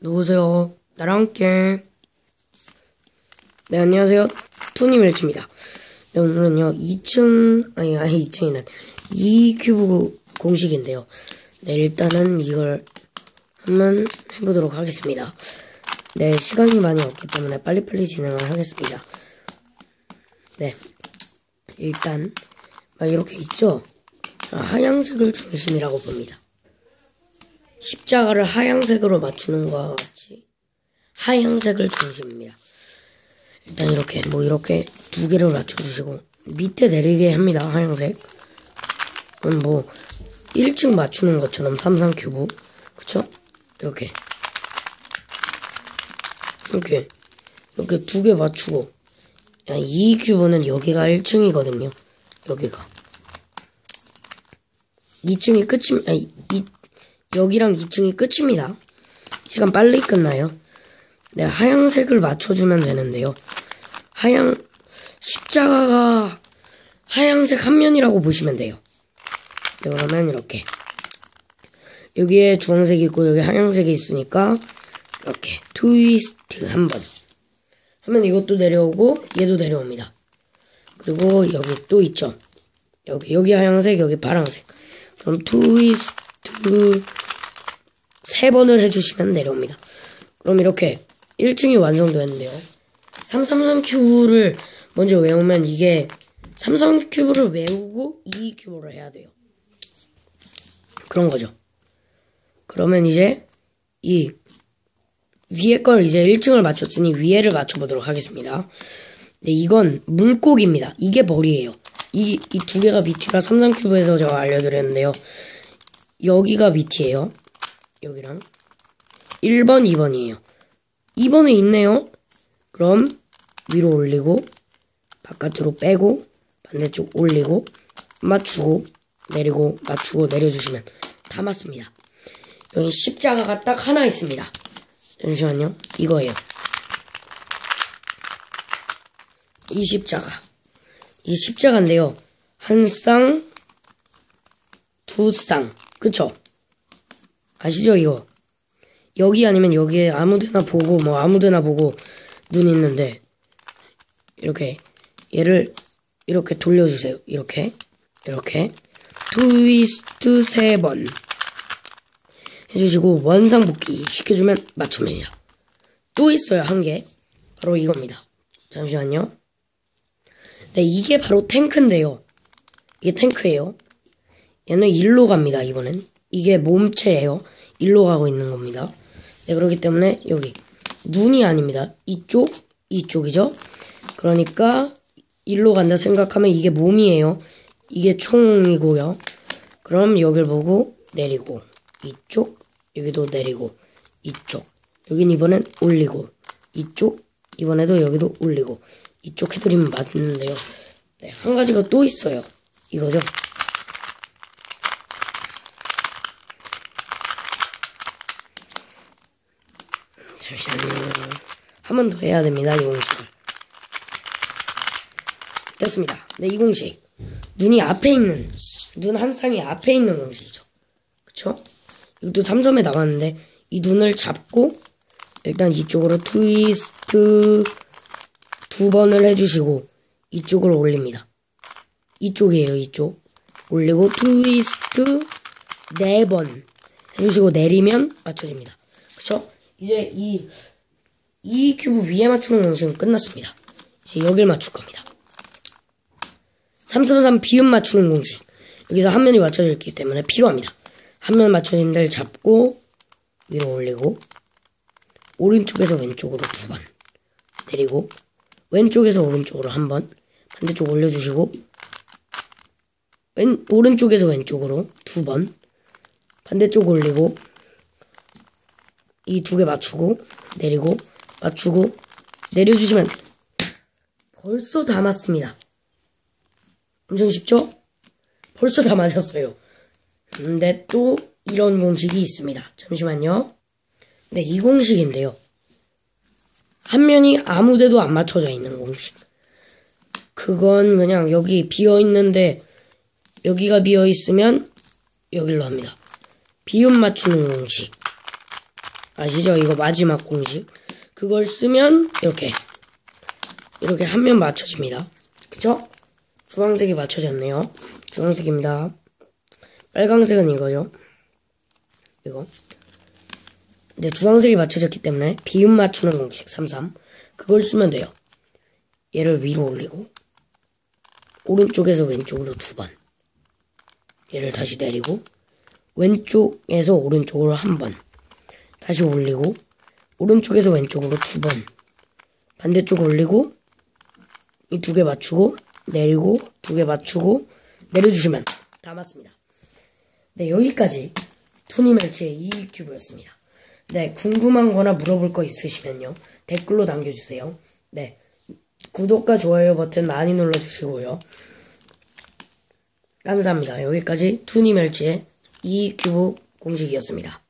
누구세요? 나랑 함께. 네, 안녕하세요. 투님 일치입니다. 네, 오늘은요, 2층, 아니, 아니, 2층이는 2큐브 공식인데요. 네, 일단은 이걸 한번 해보도록 하겠습니다. 네, 시간이 많이 없기 때문에 빨리빨리 진행을 하겠습니다. 네, 일단, 막 이렇게 있죠? 자, 하얀색을 중심이라고 봅니다. 십자가를 하얀색으로 맞추는 것과 같이 하얀색을 중심입니다. 일단 이렇게 뭐 이렇게 두 개를 맞춰주시고 밑에 내리게 합니다. 하얀색. 그럼 뭐 1층 맞추는 것처럼 삼삼 큐브 그쵸? 이렇게 이렇게 이렇게 두 개 맞추고 이 큐브는 여기가 1층이거든요. 여기가 2층이 끝이 아니 이 여기랑 2층이 끝입니다. 시간 빨리 끝나요. 네, 하얀색을 맞춰주면 되는데요. 하얀, 십자가가 하얀색 한 면이라고 보시면 돼요. 네, 그러면 이렇게. 여기에 주황색이 있고 여기 하얀색이 있으니까 이렇게 트위스트 한 번. 하면 이것도 내려오고 얘도 내려옵니다. 그리고 여기 또 있죠. 여기, 여기 하얀색, 여기 파란색. 그럼 트위스트 세 번을 해주시면 내려옵니다. 그럼 이렇게 1층이 완성되는데요. 333 큐브를 먼저 외우면 이게 33 큐브를 외우고 2 큐브를 해야 돼요. 그런 거죠. 그러면 이제 이 위에 걸 이제 1층을 맞췄으니 위에를 맞춰보도록 하겠습니다. 네, 이건 물고기입니다. 이게 벌이에요. 이, 이 두 개가 밑이라 33 큐브에서 제가 알려드렸는데요. 여기가 밑이에요. 여기랑 1번, 2번이에요. 2번에 있네요. 그럼 위로 올리고 바깥으로 빼고 반대쪽 올리고 맞추고 내리고 맞추고 내려주시면 다 맞습니다. 여기 십자가가 딱 하나 있습니다. 잠시만요. 이거예요. 이 십자가. 이 십자가인데요. 한 쌍, 두 쌍. 그쵸? 아시죠, 이거? 여기 아니면 여기에 아무데나 보고, 뭐 아무데나 보고 눈 있는데, 이렇게, 얘를 이렇게 돌려주세요. 이렇게, 이렇게. 트위스트 세 번. 해주시고, 원상복귀 시켜주면 맞춤입니다. 또 있어요, 한 개. 바로 이겁니다. 잠시만요. 네, 이게 바로 탱크인데요. 이게 탱크예요. 얘는 일로 갑니다, 이번엔. 이게 몸체예요. 일로 가고 있는 겁니다. 네, 그렇기 때문에 여기 눈이 아닙니다. 이쪽, 이쪽이죠. 그러니까 일로 간다 생각하면 이게 몸이에요. 이게 총이고요. 그럼 여길 보고 내리고 이쪽, 여기도 내리고 이쪽. 여긴 이번엔 올리고 이쪽, 이번에도 여기도 올리고 이쪽 해드리면 맞는데요. 네, 한 가지가 또 있어요. 이거죠. 잠시만요. 한 번 더 해야 됩니다, 이 공식을. 됐습니다. 네, 이 공식. 눈이 앞에 있는, 눈 한 쌍이 앞에 있는 공식이죠. 그쵸? 이것도 3점에 나왔는데, 이 눈을 잡고, 일단 이쪽으로 트위스트 두 번을 해주시고, 이쪽으로 올립니다. 이쪽이에요, 이쪽. 올리고, 트위스트 네 번 해주시고, 내리면 맞춰집니다. 그쵸? 이제 이, 이 큐브 위에 맞추는 공식은 끝났습니다. 이제 여길 맞출 겁니다. 333 비음 맞추는 공식. 여기서 한 면이 맞춰져 있기 때문에 필요합니다. 한 면 맞춰진 데를 잡고, 위로 올리고, 오른쪽에서 왼쪽으로 두 번. 내리고, 왼쪽에서 오른쪽으로 한 번. 반대쪽 올려주시고, 왼, 오른쪽에서 왼쪽으로 두 번. 반대쪽 올리고, 이 두 개 맞추고 내리고 맞추고 내려주시면 벌써 다 맞습니다. 엄청 쉽죠? 벌써 다 맞았어요. 근데 또 이런 공식이 있습니다. 잠시만요. 네, 이 공식인데요. 한 면이 아무 데도 안 맞춰져 있는 공식. 그건 그냥 여기 비어 있는데 여기가 비어 있으면 여기로 합니다. 비움 맞추는 공식. 아시죠? 이거 마지막 공식. 그걸 쓰면 이렇게 이렇게 한 면 맞춰집니다. 그쵸? 주황색이 맞춰졌네요. 주황색입니다. 빨강색은 이거죠. 이거. 근데 주황색이 맞춰졌기 때문에 비음 맞추는 공식 33 그걸 쓰면 돼요. 얘를 위로 올리고 오른쪽에서 왼쪽으로 두 번. 얘를 다시 내리고 왼쪽에서 오른쪽으로 한 번. 다시 올리고 오른쪽에서 왼쪽으로 두 번. 반대쪽 올리고 이 두 개 맞추고 내리고 두 개 맞추고 내려주시면 다 맞습니다. 네 여기까지 투니멜치의 이큐브였습니다. 네 궁금한 거나 물어볼 거 있으시면요 댓글로 남겨주세요. 네 구독과 좋아요 버튼 많이 눌러주시고요. 감사합니다. 여기까지 투니멜치의 이큐브 공식이었습니다.